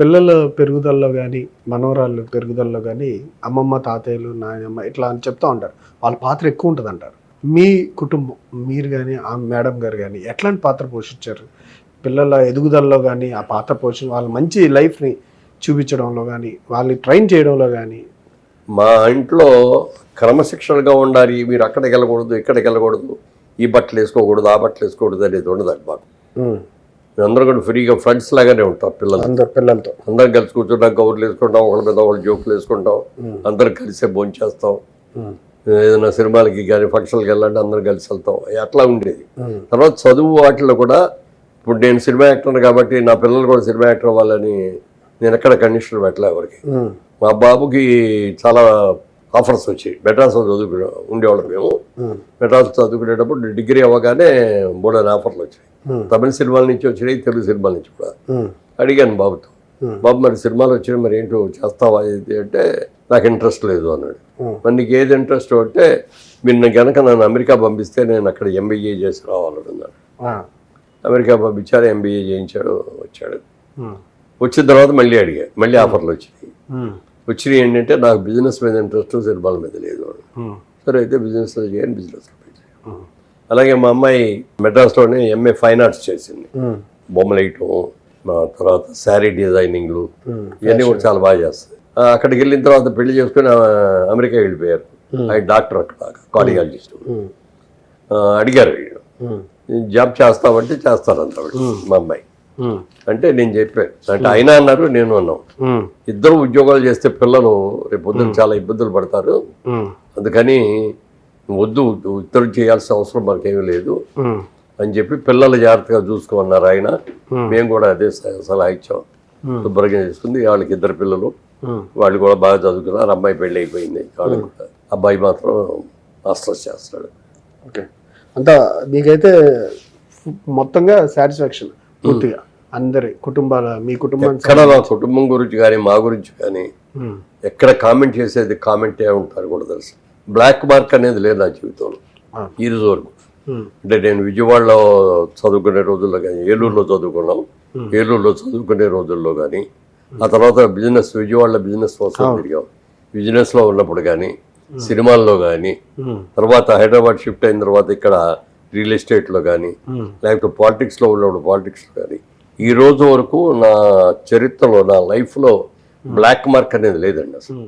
పిల్లల పెరుగుదలలో కానీ మనవరాళ్ళు పెరుగుదలలో కానీ అమ్మమ్మ తాతయ్యలు నాయనమ్మ ఇట్లా అని చెప్తా ఉంటారు. వాళ్ళ పాత్ర ఎక్కువ ఉంటుంది అంటారు మీ కుటుంబం మీరు కానీ ఆ మేడం గారు కానీ ఎట్లాంటి పాత్ర పోషించారు? పిల్లల ఎదుగుదలలో కానీ ఆ పాత్ర పోషి వాళ్ళ మంచి లైఫ్ని చూపించడంలో కానీ వాళ్ళని ట్రైన్ చేయడంలో కానీ మా ఇంట్లో క్రమశిక్షణగా ఉండాలి. మీరు అక్కడికి వెళ్ళకూడదు ఇక్కడికి వెళ్ళకూడదు. ఈ బట్టలు వేసుకోకూడదు ఆ బట్టలు వేసుకోకూడదు అనేది ఉండదండి మాకు. మేమందరం కూడా ఫ్రీగా ఫ్రెండ్స్ లాగానే ఉంటాం పిల్లలు. అందరు పిల్లలతో. అందరం కలిసి కూర్చుంటాం కబుర్లు వేసుకుంటాం ఒకళ్ళ మీద ఒకళ్ళు జోకులు వేసుకుంటాం. అందరం కలిసే భోజనం చేస్తాం. ఏదైనా సినిమాలకి కానీ ఫంక్షన్కి వెళ్ళాలంటే అందరం కలిసి వెళ్తాం. అట్లా ఉండేది. తర్వాత చదువు వాటిలో కూడా ఇప్పుడు నేను సినిమా యాక్టర్ కాబట్టి నా పిల్లలు కూడా సినిమా యాక్టర్ అవ్వాలని నేను ఎక్కడ కండిషన్ పెట్టలే ఎవరికి. మా బాబుకి చాలా ఆఫర్స్ వచ్చాయి. మెడ్రాస్ చదువుకునే ఉండేవాళ్ళం మేము. మెడ్రాస్ చదువుకునేటప్పుడు డిగ్రీ అవ్వగానే మూడని ఆఫర్లు వచ్చాయి. తమిళ సినిమాల నుంచి వచ్చినాయి తెలుగు సినిమాల నుంచి కూడా. అడిగాను బాబుతో. బాబు మరి సినిమాలు వచ్చినాయి మరి ఏంటో చేస్తావా ఇది అంటే నాకు ఇంట్రెస్ట్ లేదు అన్నాడు. మరి నీకు ఏది ఇంట్రెస్ట్ అంటే మీరు కనుక నన్ను అమెరికా పంపిస్తే నేను అక్కడ ఎంబీఏ చేసి రావాలన్నాడు అమెరికా పంపించారు ఎంబీఏ చేయించాడు వచ్చాడు. వచ్చిన తర్వాత మళ్ళీ అడిగా మళ్ళీ ఆఫర్లు వచ్చినాయి. వచ్చినాయి ఏంటంటే నాకు బిజినెస్ మీద ఇంట్రెస్ట్ సినిమాల మీద లేదు సరే అయితే బిజినెస్ చేయని బిజినెస్ అలాగే మా అమ్మాయి మెడ్రాస్లోనే ఎంఏ ఫైన్ ఆర్ట్స్ చేసింది. బొమ్మలు వేయటం మా తర్వాత శారీ డిజైనింగ్లు ఇవన్నీ కూడా చాలా బాగా చేస్తుంది ఆ, అక్కడికి వెళ్ళిన తర్వాత పెళ్ళి చేసుకుని అమెరికా వెళ్ళిపోయారు. ఆయన డాక్టర్ అక్కడ కార్డియాలజిస్ట్. అడిగారు వీళ్ళు. జాబ్ చేస్తామంటే చేస్తారంట ఆవిడ, మా అమ్మాయి. అంటే నేను చెప్పాను. అంటే అయినా అన్నారు నేను అన్నాం ఇద్దరు ఉద్యోగాలు చేస్తే పిల్లలు రేపు పొద్దున్న చాలా ఇబ్బందులు పడతారు. అందుకని వద్దు ఇద్దరు చేయాల్సిన అవసరం మనకేమీ లేదు అని చెప్పి పిల్లలు జాగ్రత్తగా చూసుకోమన్నారు ఆయన. మేము. కూడా అదే సలహా ఇచ్చాం. శుభ్రంగా చేసుకుంది. వాళ్ళకి ఇద్దరు పిల్లలు. వాళ్ళు కూడా బాగా చదువుకున్నారు. అమ్మాయి పెళ్ళి అయిపోయింది. వాళ్ళు కూడా అబ్బాయి మాత్రం మాస్టర్స్ చేస్తాడు ఓకే. అంతా మీకైతే మొత్తంగా సాటిస్ఫాక్షన్ పూర్తిగా. అందరి కుటుంబాల మీ కుటుంబానికి ఎక్కడ మా కుటుంబం గురించి కానీ మా గురించి కానీ ఎక్కడ కామెంట్ చేసేది కామెంటే ఉంటారు కూడా తెలుసు. బ్లాక్ మార్క్ అనేది లేదు నా జీవితంలో. ఈ రోజు వరకు. అంటే నేను విజయవాడలో చదువుకునే రోజుల్లో కానీ ఏలూరులో చదువుకున్నాం. ఏలూరులో చదువుకునే రోజుల్లో కానీ ఆ తర్వాత బిజినెస్ విజయవాడలో బిజినెస్ కోసం తిరిగాం. బిజినెస్లో ఉన్నప్పుడు కానీ సినిమాల్లో కానీ తర్వాత హైదరాబాద్ షిఫ్ట్ అయిన తర్వాత ఇక్కడ రియల్ ఎస్టేట్లో కానీ లేకపోతే పాలిటిక్స్లో ఉన్నప్పుడు పాలిటిక్స్లో కానీ ఈ రోజు వరకు నా చరిత్రలో నా లైఫ్లో బ్లాక్ మార్క్ అనేది లేదండి అసలు.